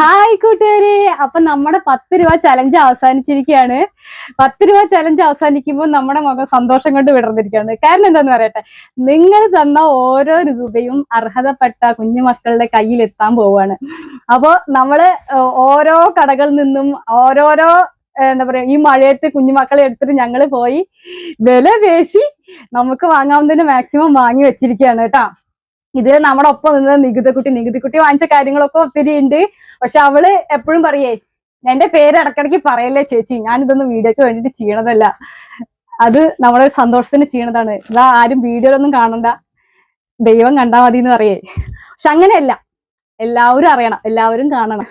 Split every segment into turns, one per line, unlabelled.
Hi കൂട്ടുകാരെ. അപ്പൊ നമ്മുടെ പത്ത് രൂപ ചലഞ്ച് അവസാനിച്ചിരിക്കുകയാണ്. പത്ത് രൂപ ചലഞ്ച് അവസാനിക്കുമ്പോൾ നമ്മുടെ മുഖം സന്തോഷം കൊണ്ട് വിടർന്നിരിക്കുകയാണ്. കാരണം എന്താന്ന് പറയട്ടെ? നിങ്ങൾ തന്ന ഓരോ രൂപയും അർഹതപ്പെട്ട കുഞ്ഞുമക്കളുടെ കയ്യിൽ എത്താൻ പോവാണ് അപ്പോ നമ്മൾ ഓരോ കടകളിൽ നിന്നും ഓരോരോ എന്താ പറയാ ഈ മഴയത്ത് കുഞ്ഞുമക്കളെ എടുത്തിട്ട് ഞങ്ങൾ പോയി വില പേശി നമുക്ക് വാങ്ങാവുന്നതിന് മാക്സിമം വാങ്ങി വെച്ചിരിക്കുകയാണ് കേട്ടാ. ഇതിൽ നമ്മുടെ ഒപ്പം നിന്ന് നികുതക്കുട്ടി നികുതിക്കുട്ടി വാങ്ങിച്ച കാര്യങ്ങളൊക്കെ ഒത്തിരി ഉണ്ട്. പക്ഷെ അവൾ എപ്പോഴും പറയേ എന്റെ പേര് ഇടക്കിടക്ക് പറയല്ലേ ചേച്ചി ഞാൻ ഇതൊന്നും വീഡിയോക്ക് വേണ്ടിട്ട് ചെയ്യണതല്ല. അത് നമ്മുടെ സന്തോഷത്തിന് ചെയ്യണതാണ്. ഇതാ ആരും വീഡിയോയിലൊന്നും കാണണ്ട. ദൈവം കണ്ടാ മതി എന്ന് പറയേ. പക്ഷെ അങ്ങനെയല്ല. എല്ലാവരും അറിയണം. എല്ലാവരും കാണണം.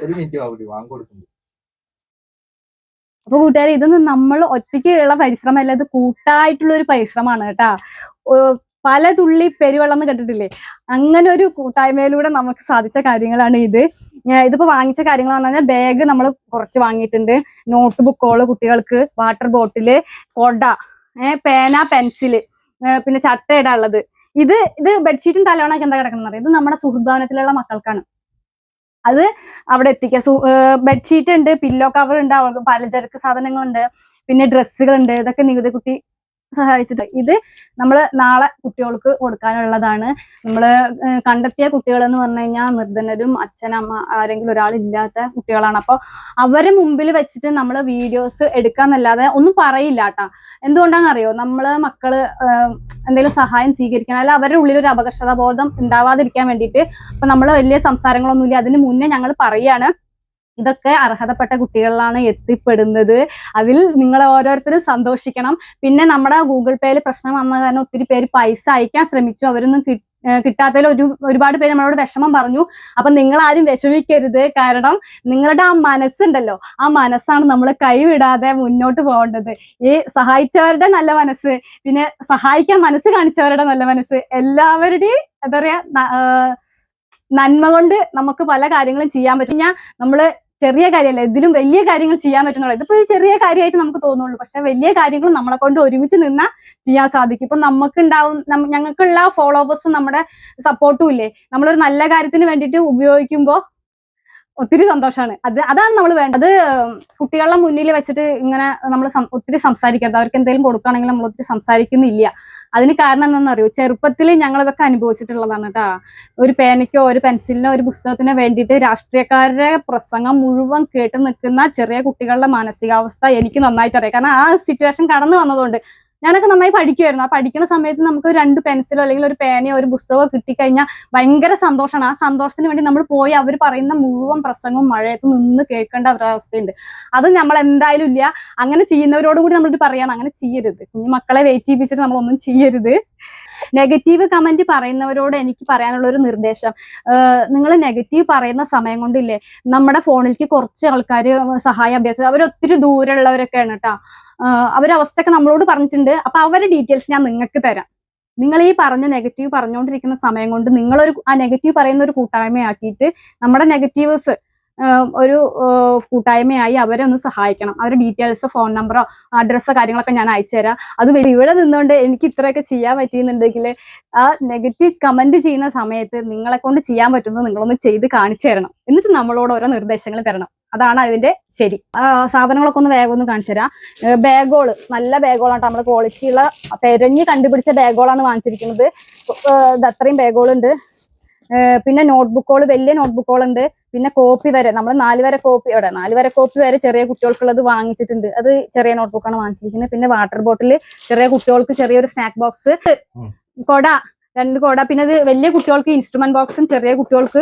അപ്പൊ കൂട്ടുകാരെ ഇതൊന്നും നമ്മൾ ഒറ്റയ്ക്കുള്ള പരിശ്രമമല്ല. ഇത് കൂട്ടായിട്ടുള്ള ഒരു പരിശ്രമമാണ് കേട്ടാ. പല തുള്ളി പെരുവെള്ളം എന്ന് അങ്ങനെ ഒരു കൂട്ടായ്മയിലൂടെ നമുക്ക് സാധിച്ച കാര്യങ്ങളാണ് ഇത്. ഇതിപ്പോ വാങ്ങിച്ച കാര്യങ്ങൾ എന്ന് പറഞ്ഞാൽ ബാഗ് നമ്മൾ കുറച്ച് വാങ്ങിയിട്ടുണ്ട്. നോട്ട് ബുക്കുകൾ കുട്ടികൾക്ക് വാട്ടർ ബോട്ടിൽ കൊട പേന പെൻസിൽ പിന്നെ ചട്ട ഉള്ളത് ഇത് ഇത് ബെഡ്ഷീറ്റും തലവണൊക്കെ എന്താ കിടക്കണം ഇത് നമ്മുടെ സുഹൃദ്ഭവനത്തിലുള്ള മക്കൾക്കാണ്. അത് അവിടെ എത്തിക്കുക. ബെഡ്ഷീറ്റ് ഉണ്ട് പില്ലോ കവർ ഉണ്ട് പലചരക്ക് സാധനങ്ങളുണ്ട് പിന്നെ ഡ്രസ്സുകളുണ്ട് ഇതൊക്കെ നികുതി കുട്ടി സഹായിച്ചിട്ട്. ഇത് നമ്മൾ നാളെ കുട്ടികൾക്ക് കൊടുക്കാനുള്ളതാണ്. നമ്മൾ കണ്ടെത്തിയ കുട്ടികൾ എന്ന് പറഞ്ഞു കഴിഞ്ഞാൽ മൃദനരും അച്ഛനമ്മ ആരെങ്കിലും ഒരാളില്ലാത്ത കുട്ടികളാണ്. അപ്പോൾ അവരെ മുമ്പിൽ വെച്ചിട്ട് നമ്മൾ വീഡിയോസ് എടുക്കാന്നല്ലാതെ ഒന്നും പറയില്ല കേട്ടാ എന്തുകൊണ്ടാണെന്നറിയോ നമ്മൾ മക്കൾ എന്തെങ്കിലും സഹായം സ്വീകരിക്കണം. അല്ല അവരുടെ ഉള്ളിൽ ഒരു അപകർഷതാ ബോധം ഉണ്ടാവാതിരിക്കാൻ വേണ്ടിയിട്ട് അപ്പൊ നമ്മൾ വലിയ സംസാരങ്ങളൊന്നുമില്ല. അതിന് മുന്നേ ഞങ്ങൾ പറയാണ് ഇതൊക്കെ അർഹതപ്പെട്ട കുട്ടികളിലാണ് എത്തിപ്പെടുന്നത്. അതിൽ നിങ്ങൾ ഓരോരുത്തരും സന്തോഷിക്കണം. പിന്നെ നമ്മുടെ ഗൂഗിൾ പേയിൽ പ്രശ്നം വന്ന കാരണം ഒത്തിരി പേര് പൈസ അയക്കാൻ ശ്രമിച്ചു. അവരൊന്നും കിട്ടി കിട്ടാത്തതിൽ ഒരു ഒരുപാട് പേര് നമ്മളോട് വിഷമം പറഞ്ഞു. അപ്പൊ നിങ്ങൾ ആരും വിഷമിക്കരുത്. കാരണം നിങ്ങളുടെ ആ മനസ്സുണ്ടല്ലോ. ആ മനസ്സാണ് നമ്മൾ കൈവിടാതെ മുന്നോട്ട് പോകേണ്ടത്. ഈ സഹായിച്ചവരുടെ നല്ല മനസ്സ് പിന്നെ സഹായിക്കാൻ മനസ്സ് കാണിച്ചവരുടെ നല്ല മനസ്സ് എല്ലാവരുടെയും എന്താ പറയാ നന്മ കൊണ്ട് നമുക്ക് പല കാര്യങ്ങളും ചെയ്യാൻ പറ്റും. ഞാൻ നമ്മൾ ചെറിയ കാര്യമല്ല ഇതിലും വലിയ കാര്യങ്ങൾ ചെയ്യാൻ പറ്റുന്നുള്ളൂ. ഇതിപ്പോ ഒരു ചെറിയ കാര്യമായിട്ട് നമുക്ക് തോന്നുള്ളൂ. പക്ഷെ വലിയ കാര്യങ്ങളും നമ്മളെ കൊണ്ട് ഒരുമിച്ച് നിന്നാ ചെയ്യാൻ സാധിക്കും. ഇപ്പൊ നമുക്ക് ഉണ്ടാവും ഞങ്ങൾക്കുള്ള ഫോളോവേഴ്സും നമ്മുടെ സപ്പോർട്ടും ഇല്ലേ? നമ്മളൊരു നല്ല കാര്യത്തിന് വേണ്ടിയിട്ട് ഉപയോഗിക്കുമ്പോൾ ഒത്തിരി സന്തോഷമാണ് അത് അതാണ് നമ്മൾ വേണ്ടത്. കുട്ടികളുടെ മുന്നിൽ വെച്ചിട്ട് ഇങ്ങനെ നമ്മൾ ഒത്തിരി സംസാരിക്കരുത്. അവർക്ക് എന്തെങ്കിലും കൊടുക്കുകയാണെങ്കിൽ നമ്മൾ ഒത്തിരി സംസാരിക്കുന്നില്ല. അതിന് കാരണം എന്താണെന്ന് അറിയോ ചെറുപ്പത്തിൽ ഞങ്ങളതൊക്കെ അനുഭവിച്ചിട്ടുള്ളതാണ് കേട്ടാ. ഒരു പേനയ്ക്കോ ഒരു പെൻസിലിനോ ഒരു പുസ്തകത്തിനോ വേണ്ടിയിട്ട് രാഷ്ട്രീയക്കാരുടെ പ്രസംഗം മുഴുവൻ കേട്ട് നിൽക്കുന്ന ചെറിയ കുട്ടികളുടെ മാനസികാവസ്ഥ എനിക്ക് നന്നായിട്ട് അറിയാം കാരണം ആ സിറ്റുവേഷൻ കടന്നു വന്നതുകൊണ്ട് ഞാനൊക്കെ നന്നായി പഠിക്കുമായിരുന്നു ആ പഠിക്കുന്ന സമയത്ത് നമുക്ക് രണ്ട് പെൻസിലോ അല്ലെങ്കിൽ ഒരു പേനയോ ഒരു പുസ്തകമോ കിട്ടിക്കഴിഞ്ഞാൽ ഭയങ്കര സന്തോഷമാണ്. ആ സന്തോഷത്തിന് വേണ്ടി നമ്മൾ പോയി അവർ പറയുന്ന മുഴുവൻ പ്രസംഗവും മഴയത്ത് നിന്ന് കേൾക്കേണ്ട ഒരവസ്ഥയുണ്ട്. അത് നമ്മൾ എന്തായാലും ഇല്ല. അങ്ങനെ ചെയ്യുന്നവരോട് കൂടി നമ്മളിത് പറയണം അങ്ങനെ ചെയ്യരുത്. കുഞ്ഞു മക്കളെ വെയിറ്റ് ചെയ്യിപ്പിച്ചിട്ട് നമ്മളൊന്നും ചെയ്യരുത്. നെഗറ്റീവ് കമന്റ് പറയുന്നവരോട് എനിക്ക് പറയാനുള്ള ഒരു നിർദ്ദേശം നിങ്ങൾ നെഗറ്റീവ് പറയുന്ന സമയം കൊണ്ടില്ലേ നമ്മുടെ ഫോണിലേക്ക് കുറച്ച് ആൾക്കാർ സഹായം അഭ്യർത്ഥിച്ചത് അവർ ഒത്തിരി ദൂരമുള്ളവരൊക്കെയാണ് കേട്ടോ. അവരവസ്ഥയൊക്കെ നമ്മളോട് പറഞ്ഞിട്ടുണ്ട്. അപ്പൊ അവരുടെ ഡീറ്റെയിൽസ് ഞാൻ നിങ്ങൾക്ക് തരാം. നിങ്ങൾ ഈ പറഞ്ഞ നെഗറ്റീവ് പറഞ്ഞുകൊണ്ടിരിക്കുന്ന സമയം കൊണ്ട് നിങ്ങളൊരു ആ നെഗറ്റീവ് പറയുന്ന ഒരു കൂട്ടായ്മയാക്കിയിട്ട് നമ്മുടെ നെഗറ്റീവ്സ് ഒരു കൂട്ടായ്മയായി അവരെ ഒന്ന് സഹായിക്കണം. അവരുടെ ഡീറ്റെയിൽസ് ഫോൺ നമ്പറോ അഡ്രസ്സോ കാര്യങ്ങളൊക്കെ ഞാൻ അയച്ചുതരാം അത് ഇവിടെ നിന്നുകൊണ്ട് എനിക്ക് ഇത്രയൊക്കെ ചെയ്യാൻ പറ്റിയെന്നുണ്ടെങ്കിൽ ആ നെഗറ്റീവ് കമന്റ് ചെയ്യുന്ന സമയത്ത് നിങ്ങളെ കൊണ്ട് ചെയ്യാൻ പറ്റുന്നത് നിങ്ങളൊന്ന് ചെയ്ത് കാണിച്ചു തരണം. എന്നിട്ട് നമ്മളോട് ഓരോ നിർദ്ദേശങ്ങൾ തരണം. അതാണ് അതിന്റെ ശരി. സാധനങ്ങളൊക്കെ ഒന്ന് വേഗം ഒന്ന് കാണിച്ചു തരാം. ബാഗോൾ. നല്ല ബാഗോളാണ് നമ്മൾ ക്വാളിറ്റിയുള്ള തെരഞ്ഞ് കണ്ടുപിടിച്ച ബാഗോളാണ് വാങ്ങിച്ചിരിക്കുന്നത്. ഇത് അത്രയും ബാഗോളുണ്ട്. പിന്നെ നോട്ട്ബുക്കുകൾ വലിയ നോട്ട്ബുക്കുകളുണ്ട് പിന്നെ കോപ്പി വരെ. നമ്മൾ നാല് വരെ കോപ്പി അവിടെ നാല് വരെ കോപ്പി വരെ ചെറിയ കുട്ടികൾക്കുള്ളത് വാങ്ങിച്ചിട്ടുണ്ട്. അത് ചെറിയ നോട്ട്ബുക്കാണ് വാങ്ങിച്ചിരിക്കുന്നത്. പിന്നെ വാട്ടർ ബോട്ടിൽ ചെറിയ കുട്ടികൾക്ക് ചെറിയൊരു സ്നാക്ക് ബോക്സ് കൊട. രണ്ട് കോട പിന്നെ അത് വലിയ കുട്ടികൾക്ക് ഇൻസ്ട്രുമെന്റ് ബോക്സും ചെറിയ കുട്ടികൾക്ക്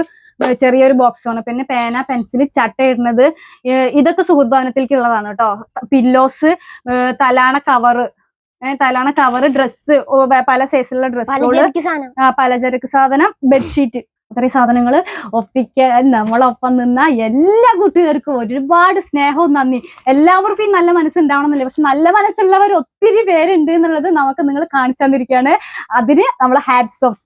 ചെറിയൊരു ബോക്സാണ് പിന്നെ പേന പെൻസിൽ ചട്ട ഇടുന്നത് ഇതൊക്കെ സുഹൃത് ഉള്ളതാണ് കേട്ടോ പില്ലോസ് തലാണ കവറ് തലാണ കവറ് ഡ്രസ്സ് പല സൈസിലുള്ള ഡ്രസ്സുകൾ
പലചരക്ക് സാധനം.
ബെഡ്ഷീറ്റ് അത്രയും സാധനങ്ങൾ ഒപ്പിക്കാൻ നമ്മളൊപ്പം നിന്ന എല്ലാ കുട്ടികൾക്കും ഒരുപാട് സ്നേഹവും നന്ദി. എല്ലാവർക്കും നല്ല മനസ്സുണ്ടാവണമെന്നില്ല. പക്ഷെ നല്ല മനസ്സുള്ളവർ ഒത്തിരി പേരുണ്ട് എന്നുള്ളത് നമുക്ക് നിങ്ങൾ കാണിച്ചു തന്നിരിക്കുകയാണ്. അതിന് നമ്മൾ ഹാറ്റ്സ് ഓഫ്